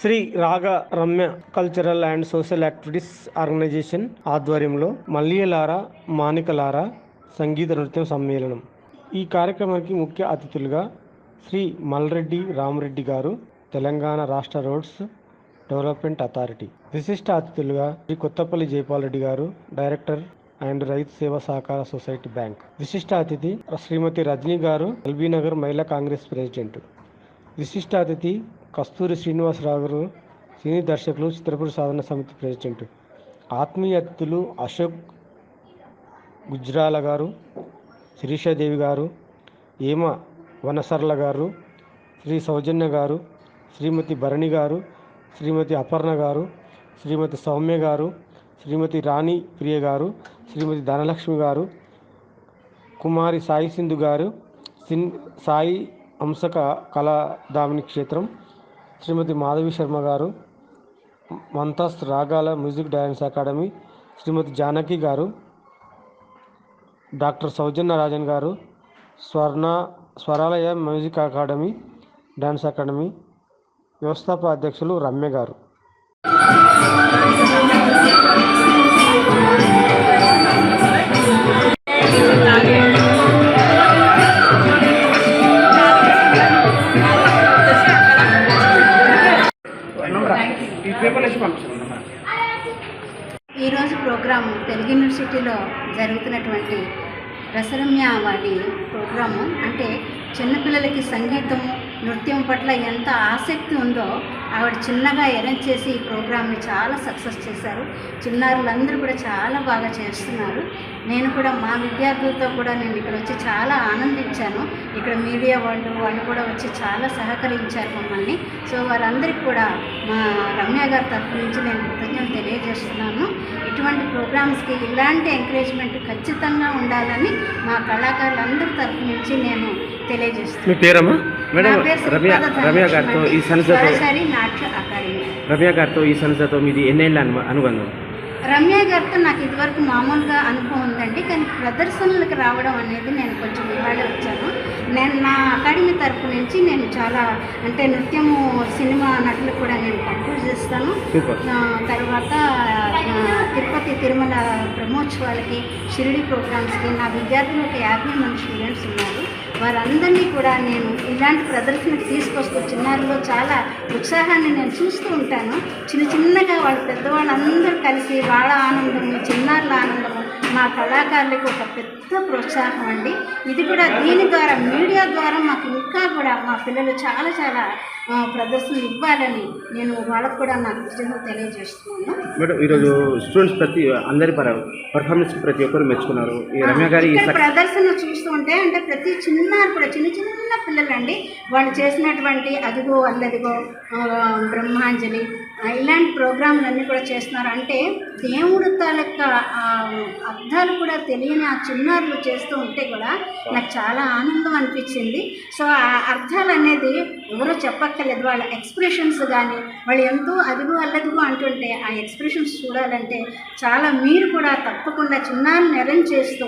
Shri Raga Ramya cultural and social activities organisation ఆధ్వర్యంలో మల్లియలారా మానికలారా సంగీత నృత్యం సమ్మేళనం. ఈ కార్యక్రమానికి ముఖ్య అతిథులుగా శ్రీ మల్రెడ్డి రామరెడ్డి గారు తెలంగాణ రాష్ట్ర రోడ్స్ డెవలప్మెంట్ అథారిటీ. విశిష్ట అతిథులుగా శ్రీ కొత్తపల్లి జైపాల్ రెడ్డి గారు డైరెక్టర్ అండ్ రైతు సేవా సహకార సొసైటీ బ్యాంక్. విశిష్ట అతిథి శ్రీమతి రజనీ గారు ఎల్బీ నగర్ మహిళా కాంగ్రెస్ ప్రెసిడెంట్. విశిష్ట అతిథి కస్తూరి శ్రీనివాసరావు గారు సినీ దర్శకులు చిత్రపుర సాధన సమితి ప్రెసిడెంట్. ఆత్మీయ అతిథులు అశోక్ గుజ్రాల గారు శిరీషాదేవి గారు ఏమ వనసర్ల గారు శ్రీ సౌజన్య గారు శ్రీమతి భరణి గారు శ్రీమతి అపర్ణ గారు శ్రీమతి సౌమ్య గారు శ్రీమతి రాణి ప్రియ గారు శ్రీమతి ధనలక్ష్మి గారు కుమారి సాయి సింధు గారు సిన్ సాయి అంశక కళాదామిని క్షేత్రం శ్రీమతి మాధవి శర్మ గారు months Ragala music dance academy Shrimati Janaki garu doctor Soujanya Rajan garu Swarna Swaralaya music academy dance academy వ్యవస్థాపక అధ్యక్షులు రమ్య గారు. ఈ ఈరోజు ప్రోగ్రాము తెలుగు యూనివర్సిటీలో జరుగుతున్నటువంటి రసరమ్య వాడి ప్రోగ్రాము. అంటే చిన్నపిల్లలకి సంగీతం నృత్యం పట్ల ఎంత ఆసక్తి ఉందో ఆవిడ చిన్నగా అరేంజ్ చేసి ఈ ప్రోగ్రామ్ని చాలా సక్సెస్ చేశారు. చిన్నారులందరూ కూడా చాలా బాగా చేస్తున్నారు. నేను కూడా మా విద్యార్థులతో కూడా నేను ఇక్కడ వచ్చి చాలా ఆనందించాను. ఇక్కడ మీడియా వాళ్ళు వాళ్ళు కూడా వచ్చి చాలా సహకరించారు మమ్మల్ని. సో వారందరికీ కూడా మా రమ్య గారి తరఫు నుంచి నేను కృతజ్ఞతలు తెలియజేస్తున్నాను. ఇటువంటి ప్రోగ్రామ్స్కి ఇలాంటి ఎంకరేజ్మెంట్ ఖచ్చితంగా ఉండాలని మా కళాకారులందరి తరఫు నుంచి నేను తెలియజేస్తున్నాను. మేడం రమ్య రమ్య గారితో ఈ సంస్థతో రమ్య గారితో ఈ సంస్థతో మీది ఎన్నేళ్ళ అను అనుబంధం? రమ్య గారితో నాకు ఇదివరకు మామూలుగా అనుభవం ఉందండి కానీ ప్రదర్శనలకు రావడం అనేది నేను కొంచెం ఇవాళ వచ్చాను. నేను నా అకాడమీ తరపు నుంచి నేను చాలా అంటే నృత్యము సినిమా నటులు కూడా నేను కంపోజ్ చేస్తాను. తర్వాత తిరుపతి తిరుమల బ్రహ్మోత్సవాలకి షిరిడి ప్రోగ్రామ్స్కి నా విద్యార్థులు ఒక యాభై మంది స్టూడెంట్స్ ఉన్నారు. వారందరినీ కూడా నేను ఇలాంటి ప్రదర్శనకు తీసుకొస్తూ చిన్నారులో చాలా ఉత్సాహాన్ని నేను చూస్తూ ఉంటాను. చిన్న చిన్నగా వాళ్ళ పెద్దవాళ్ళందరూ కలిసి వాళ్ళ ఆనందము చిన్నారుల ఆనందము మా కళాకారులకు ఒక పెద్ద ప్రోత్సాహం అండి. ఇది కూడా దీని ద్వారా మీడియా ద్వారా మాకు ఇంకా కూడా మా పిల్లలు చాలా చాలా ప్రదర్శనలు ఇవ్వాలని నేను వాళ్ళకు కూడా నాకు కృతజ్ఞతలు తెలియజేస్తున్నాను. మేడం ఈరోజు స్టూడెంట్స్ ప్రతి అందరి పర పర్ఫార్మెన్స్ ప్రతి ఒక్కరు మెచ్చుకున్నారు. రమ్య గారి ప్రదర్శన చూస్తుంటే అంటే ప్రతి చిన్నారు కూడా చిన్న చిన్న పిల్లలండి వాళ్ళు చేసినటువంటి అదిగో అల్లదిగో బ్రహ్మాంజలి ఇలాంటి ప్రోగ్రాంలన్నీ కూడా చేస్తున్నారు. అంటే దేవుడు తాలూకా అర్థాలు కూడా తెలియని ఆ చిన్నారులు చేస్తూ ఉంటే కూడా నాకు చాలా ఆనందం అనిపించింది. సో ఆ అర్థాలు అనేది ఎవరో చెప్పక్కర్లేదు. వాళ్ళ ఎక్స్ప్రెషన్స్ కానీ వాళ్ళు ఎంతో అదిగో అల్లదిగో అంటుంటే ఆ ఎక్స్ప్రెషన్స్ చూడాలంటే చాలా మీరు కూడా తప్పకుండా చిన్నారులను అరేంజ్ చేస్తూ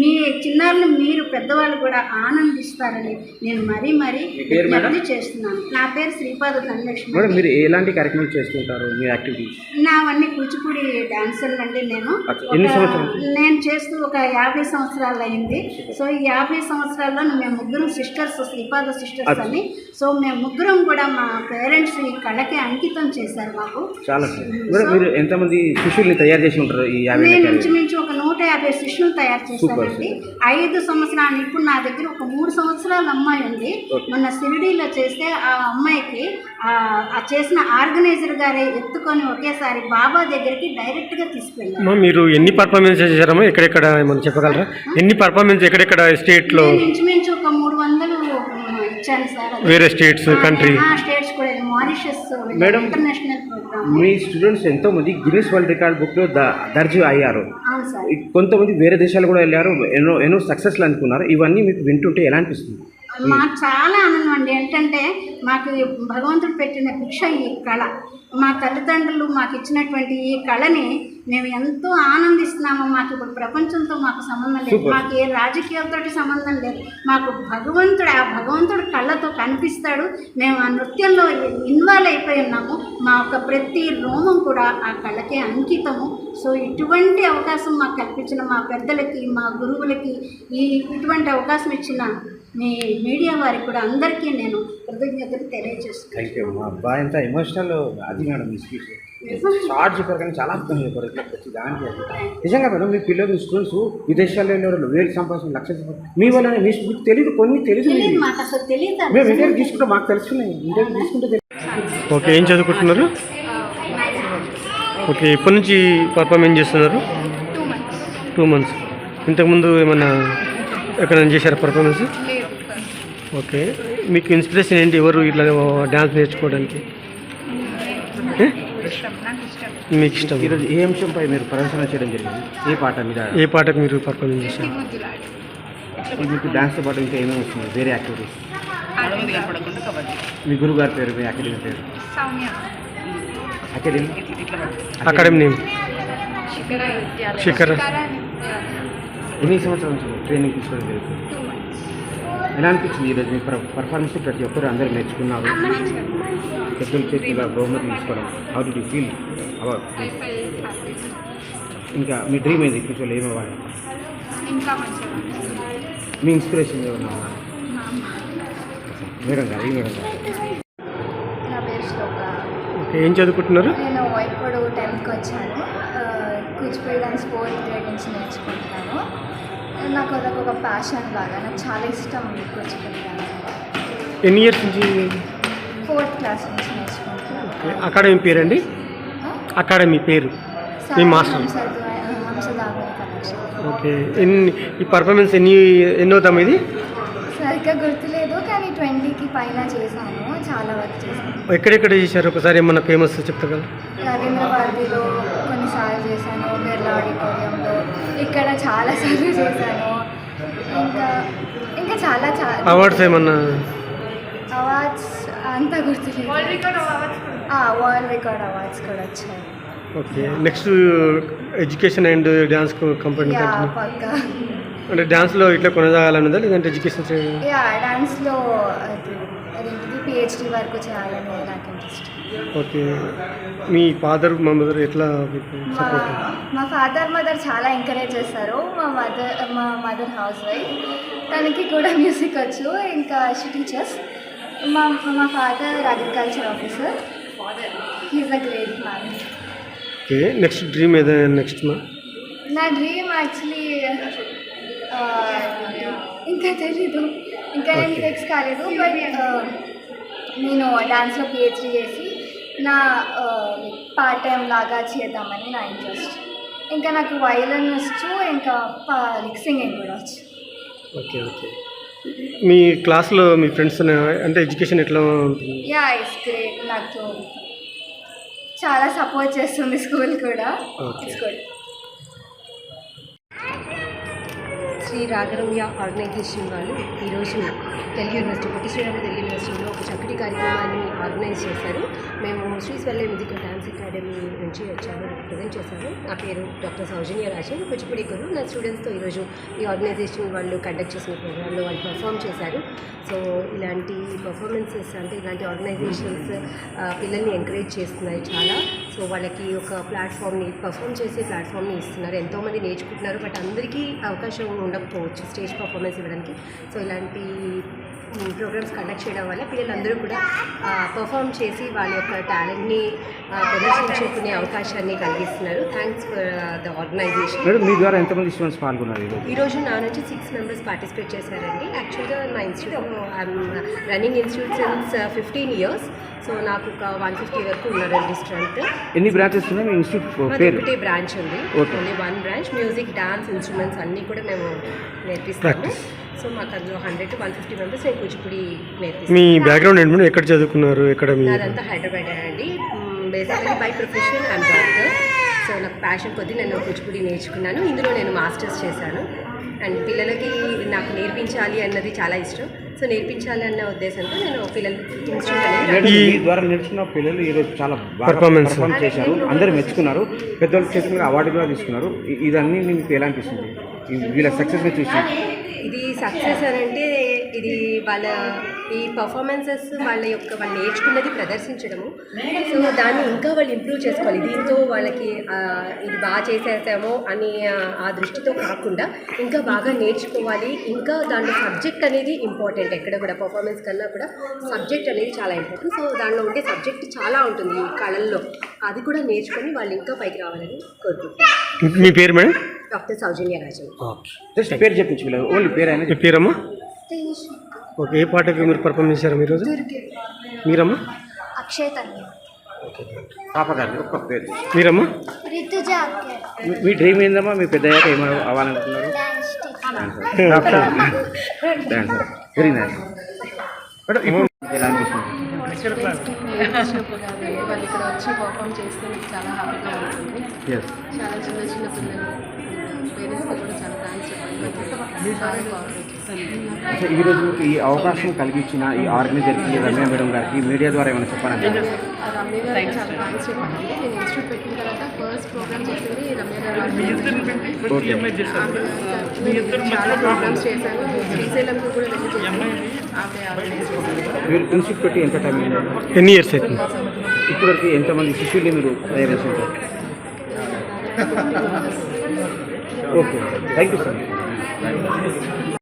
మీ చిన్నారులు మీరు పెద్దవాళ్ళు కూడా ఆనందిస్తారని నేను మరీ మరీ? విజ్ఞప్తి చేస్తున్నాను. నా పేరు శ్రీపాద ధనలక్ష్మి. మీరు ఎలాంటి కార్యక్రమాలు చేస్తుంటారు? మీ యాక్టివిటీస్? నావన్నీ కూచిపూడి డాన్సర్ అండి నేను? నేను చేస్తూ ఒక యాభై సంవత్సరాలు అయింది. సో ఈ యాభై సంవత్సరాల్లో మేము ముగ్గురం సిస్టర్స్ శ్రీపాద సిస్టర్స్. అని. సో మేము ముగ్గురం కూడా మా పేరెంట్స్ ఈ కళకి అంకితం చేశారు మాకు. చాలా మీరు ఎంతమంది శిష్యుల్ని తయారు చేసి ఉంటారు ఈ నేను ఇంచుమించు ఒక నూట యాభై శిష్యులు తయారు చేశానండి. ఐదు సంవత్సరాలు ఇప్పుడు నా దగ్గర ఒక మూడు సంవత్సరాల అమ్మాయి ఉంది. మొన్న షిరిడీలో చేస్తే ఆ అమ్మాయికి చేసిన ఆర్గనైజర్ గారే ఎత్తుకొని ఒకేసారి బాబా దగ్గరికి అమ్మా మీరు ఎన్ని పర్ఫార్మెన్స్ చేశారమ్మా? ఎక్కడెక్కడ ఏమన్నా చెప్పగలరా? ఎన్ని పర్ఫార్మెన్స్ ఎక్కడెక్కడ స్టేట్లో? నేను ఇంచుమించు ఒక మూడు వందలు ఆ, ఇచ్చాను సార్. అది. వేరే స్టేట్స్ కంట్రీ ఆ స్టేట్స్ కూడా మారిషస్ మేడం, ఇంటర్నేషనల్ ప్రోగ్రామ్ మీ స్టూడెంట్స్ ఎంతో మంది గిన్నెస్ వరల్డ్ రికార్డ్ బుక్లో ద దర్జీ అయ్యారు. అవును సార్. కొంతమంది వేరే దేశాలు కూడా వెళ్ళారు. ఎన్నో ఎన్నో సక్సెస్లు అనుకున్నారు. ఇవన్నీ మీకు వింటుంటే ఎలా అనిపిస్తుంది? మాకు చాలా ఆనందం అండి. ఏంటంటే మాకు భగవంతుడు పెట్టిన భిక్ష ఈ కళ. మా తల్లిదండ్రులు మాకు ఇచ్చినటువంటి ఈ కళని మేము ఎంతో ఆనందిస్తున్నాము. మాకు ఇప్పుడు ప్రపంచంతో మాకు సంబంధం లేదు. మాకు ఏ రాజకీయాలతోటి సంబంధం లేదు. మాకు భగవంతుడు ఆ భగవంతుడు కళ్ళతో కనిపిస్తాడు. మేము ఆ నృత్యంలో ఇన్వాల్వ్ అయిపోయి ఉన్నాము. మా యొక్క ప్రతి రోమం కూడా ఆ కళకే అంకితము. సో ఇటువంటి అవకాశం మాకు కల్పించిన మా పెద్దలకి మా గురువులకి ఈ ఇటువంటి అవకాశం ఇచ్చిన మీ మీడియా వారికి కూడా అందరికీ నేను కృతజ్ఞతలు తెలియజేస్తున్నాను. మా అబ్బాయి ఎంత ఎమోషనల్ అది మేడం షార్ట్ చెప్పారు కానీ చాలా అర్థం చెప్పారు. ఇట్లా ప్రతి దానికి. నిజంగా మేడం మీ పిల్లలు మీ స్టూడెంట్స్ విదేశాల్లో వెళ్ళే వాళ్ళు వేలు సంపాదించిన లక్ష మీ వల్లనే మీ మీకు తెలియదు కొన్ని తెలియదు తెలియదు మీకు. మాకు అసలు తెలియదు మేము ఇంటర్వ్యూ తీసుకుంటే మాకు తెలుసుకున్నాయి ఇంటర్వ్యూ తీసుకుంటే. ఓకే ఏం చదువుకుంటున్నారు? ఓకే ఎప్పటి నుంచి పర్ఫార్మెన్స్ చేస్తున్నారు? టూ మంత్స్ టూ మంత్స్ ఇంతకుముందు ఏమన్నా ఎక్కడైనా చేశారా పర్ఫార్మెన్స్ ఓకే. మీకు ఇన్స్పిరేషన్ ఏంటి ఎవరు ఇట్లా డ్యాన్స్ నేర్చుకోవడానికి? మీకు ఇష్టం ఈరోజు ఏ అంశంపై మీరు ప్రదర్శన చేయడం జరిగింది? ఏ పాట మీద? ఏ పాటకు మీరు పర్ఫార్మెన్స్ చేశారు? మీకు డాన్స్తో పాటు ఇంకా ఏమేమి వస్తుంది వేరే యాక్టివిటీస్ మీ గురువు గారి పేరు మీ అకాడమీ పేరు? అకాడమీ అకాడమీ నేమ్ శిఖర ఎన్ని సంవత్సరాల నుంచి ట్రైనింగ్ తీసుకోవడం జరుగుతుంది? ఎలా అనిపించింది ఈరోజు మీ పర్ఫార్మెన్స్ ప్రతి ఒక్కరు అందరూ నేర్చుకున్నారు? పెద్దల చేతిలో బహుమతి తీసుకోవడం. హౌ డి ఫీల్ అబౌట్ ఇంకా మీ డ్రీమ్ ఏంది? ఫ్యూచర్లో ఏమవ్వాలి? మీ ఇన్స్పిరేషన్ ఏమన్నా? Madam garu madam garu. ఏం చదువుకుంటున్నారు? నేను ఇప్పుడు టెన్త్కి వచ్చాను. కూచిపూడి డాన్స్ ఫోర్త్ గ్రేడ్ నుంచి నేర్చుకుంటున్నాను. నాకు అదొక ఒక ప్యాషన్ లాగా నాకు చాలా ఇష్టం కూచిపూడి డాన్స్ ఎన్ని ఇయర్స్ నుంచి? ఫోర్త్ క్లాస్ నుంచి నేర్చుకుంటున్నాను. అకాడమీ పేరండి? అకాడమీ పేరు మీ మాస్టర్. ఓకే ఎన్ని ఈ పర్ఫార్మెన్స్ ఎన్ని ఎన్నో తమ ఇది? సరిగ్గా గుర్తులేదు కానీ ట్వంటీకి పైన చేశాను చాలా వర్క్ చేశాను. ఎక్కడెక్కడ చేశారు? ఒకసారి ఏమన్నా ఫేమస్ చెప్తారా రవీంద్ర భారతిలో కొన్నిసార్లు చేశాను బిర్లా ఇక్కడ చాలాసార్లు చేశాను. ఇంకా ఇంకా చాలా చాలా అవార్డ్స్ ఏమన్నా? అవార్డ్స్ అంత గుర్తులేదు. World record awards world record awards కూడా వచ్చాయి. Okay. Next education and dance company yeah పక్క. అంటే డ్యాన్స్లో ఇట్లా కొనసాగాలన్నదా లేదంటే ఎడ్యుకేషన్ యా డాన్స్లో అది పిహెచ్డి వరకు చేయాలని నాకు ఇంట్రెస్ట్ ఓకే. మీ ఫాదర్ మా మదర్ ఎట్లా సపోర్ట్ మా ఫాదర్ మదర్ చాలా ఎంకరేజ్ చేస్తారు మా మదర్ మా మదర్ హౌస్ వైఫ్ తనకి కూడా మ్యూజిక్ వచ్చు ఇంకా షీ టీచర్స్ మా మా father agriculture officer he's a great man okay. Next dream ఏదైనా నెక్స్ట్ మా? నా డ్రీమ్ యాక్చువల్లీ ఇంకా తెలీదు. ఇంకా నేను. ఫిక్స్ కాలేదు బట్ నేను డాన్స్లో పిహెచ్డీ చేసి నా పార్ట్ టైం లాగా చేద్దామని నా ఇంట్రెస్ట్ ఇంకా నాకు వైలన్ వచ్చు ఇంకా సింగింగ్ కూడా వచ్చు. ఓకే ఓకే మీ క్లాస్లో మీ ఫ్రెండ్స్ అంటే ఎడ్యుకేషన్ ఎట్లా ఉంటుంది? యా ఇట్స్ గ్రేట్ నాకు చాలా సపోర్ట్ చేస్తుంది స్కూల్ కూడా. It's good Shri Ragaramya organisation వాళ్ళు ఈరోజు తెలుగు యూనివర్సిటీ పొట్టి శ్రీరామ తెలుగు యూనివర్సిటీలో ఒక చక్కటి కార్యక్రమాన్ని ఆర్గనైజ్ చేశారు. మేము శ్రీస్వల్లే మ్యూజికల్ డ్యాన్స్ అకాడమీ నుంచి వచ్చాము ప్రజెంట్ చేశాను నా పేరు డాక్టర్ సౌజన్య రాజన్ కూచిపూడి గురు. నా స్టూడెంట్స్తో ఈరోజు ఈ ఆర్గనైజేషన్ వాళ్ళు కండక్ట్ చేసిన ప్రోగ్రాంలో వాళ్ళు పర్ఫామ్ చేశారు. సో ఇలాంటి పర్ఫార్మెన్సెస్ అంటే ఇలాంటి ఆర్గనైజేషన్స్ పిల్లల్ని ఎంకరేజ్ చేస్తున్నాయి చాలా. సో వాళ్ళకి ఒక ప్లాట్ఫామ్ని పర్ఫామ్ చేసే ప్లాట్ఫామ్ని ఇస్తున్నారు. ఎంతోమంది నేర్చుకుంటున్నారు బట్ అందరికీ అవకాశం ఉండకపోవచ్చు స్టేజ్ పర్ఫార్మెన్స్ ఇవ్వడానికి. సో ఇలాంటి ప్రోగ్రామ్స్ కండక్ట్ చేయడం వల్ల పిల్లలందరూ కూడా పర్ఫామ్ చేసి వాళ్ళ యొక్క టాలెంట్ని ప్రదర్శించుకునే అవకాశాన్ని కలిగిస్తున్నారు. Thanks for the organisation madam మీ ద్వారా ఎంతమంది స్టూడెంట్స్ పాల్గొన్నారు ఈరోజు? నా నుంచి సిక్స్ మెంబర్స్ పార్టిసిపేట్ చేశారండి. యాక్చువల్గా నా institute running institute since fifteen years so నాకు ఒక వన్ ఫిఫ్టీ వరకు ఉన్నారండి స్ట్రెంత్ ఎన్ని బ్రాంచెస్ ఉన్నాయి? మీ ఇన్స్టిట్యూట్ మాది పేరు? ఒకటే బ్రాంచ్ ఉంది. Only one branch music dance instruments అన్నీ కూడా మేము నేర్పిస్తాము. సో మాకు అందులో hundred to one fifty members నేను కూచిపూడి మీ నేర్పిస్తాను బ్యాక్గ్రౌండ్ ఏంటి ఎక్కడ చదువుకున్నారు? ఎక్కడ మీ నాదంతా హైదరాబాద్ అండి. Basically by profession I'm doctor so నాకు ప్యాషన్ కొద్దీ నేను కూచిపూడి నేర్చుకున్నాను. ఇందులో నేను మాస్టర్స్ చేశాను. అండ్ పిల్లలకి నాకు నేర్పించాలి అన్నది చాలా ఇష్టం. సో నేర్పించాలి అన్న ఉద్దేశంతో నేను పిల్లలు ఇన్స్టిట్యూట్ అనేది మేడం ఈ- మీ ద్వారా నేర్చుకున్న పిల్లలు ఈరోజు చాలా. పర్ఫామ్ చేశారు. అందరూ మెచ్చుకున్నారు. పెద్దవాళ్ళ మీద అవార్డు కూడా తీసుకున్నారు. ఇదన్నీ మీకు ఎలా అనిపిస్తుంది? ఈ- వీళ్ళ సక్సెస్ని చూసి. ఇది సక్సెస్ అని అంటే ఇది వాళ్ళ ఈ పర్ఫార్మెన్సెస్ వాళ్ళ యొక్క వాళ్ళు నేర్చుకున్నది ప్రదర్శించడము. సో దాన్ని ఇంకా వాళ్ళు ఇంప్రూవ్ చేసుకోవాలి. దీంతో వాళ్ళకి ఇది బాగా చేసేసామో అని ఆ, ఆ దృష్టితో కాకుండా ఇంకా బాగా నేర్చుకోవాలి. ఇంకా దాంట్లో సబ్జెక్ట్ అనేది ఇంపార్టెంట్ ఎక్కడ కూడా పర్ఫార్మెన్స్ కన్నా కూడా సబ్జెక్ట్ అనేది చాలా ఇంపార్టెంట్ సో దానిలో ఉండే సబ్జెక్ట్ చాలా ఉంటుంది ఈ కళల్లో. అది కూడా నేర్చుకొని వాళ్ళు ఇంకా పైకి రావాలని కోరుకుంటున్నాను. మీ పేరు madam? Doctor Soujanya Rajan just పేరు చెప్పించు ఓన్లీ పేరు అయినా పేరమ్మా? ఓకే ఏ పాటకి మీరు పర్ఫామ్ చేశారు మీరు రోజు మీరమ్మా? అక్షయ్ గారు ఒక్క పేరు. మీరమ్మా? రితుజ మీ- డ్రీమ్ ఏందమ్మా? మీ పెద్ద అయ్యాక ఏమో అవ్వాలనుకుంటున్నారు? వెరీ నైస్ మేడం ఇప్పుడు ఎలా అనిపిస్తుంది నేర్పించినప్పుడు కానీ వాళ్ళు ఇక్కడ వచ్చి పర్ఫామ్ చేస్తే నాకు చాలా హ్యాపీగా ఉంటుంది ఎస్ చాలా చిన్న చిన్న పిల్లలు. ఈరోజు ఈ అవకాశం కలిగించిన ఈ ఆర్గనైజర్కి రమ్య మేడం గారికి మీడియా ద్వారా ఏమైనా చెప్పాలంటే రమ్య గారికి చాలా థ్యాంక్స్ చెప్పాలి నేను ఇన్స్టిట్యూట్ పెట్టిన తర్వాత ఫస్ట్ ప్రోగ్రామ్ చేసింది రమ్య గారు ఓకే. ఆవిడ చాలా ప్రోగ్రామ్స్ చేశాను శ్రీశైలంలో కూడా వెళ్ళి చేశాను ఆవిడ ఆర్గనైజ్ చేశాను మీరు ఇన్స్టిట్యూట్ పెట్టి ఎంత టైం అయింది? ఎన్ని ఇయర్స్ అవుతుంది? ఇప్పటివరకు ఎంతమంది శిష్యుల్ని మీరు తయారు చేసి ఉంటారు ఓకే థ్యాంక్ యూ సార్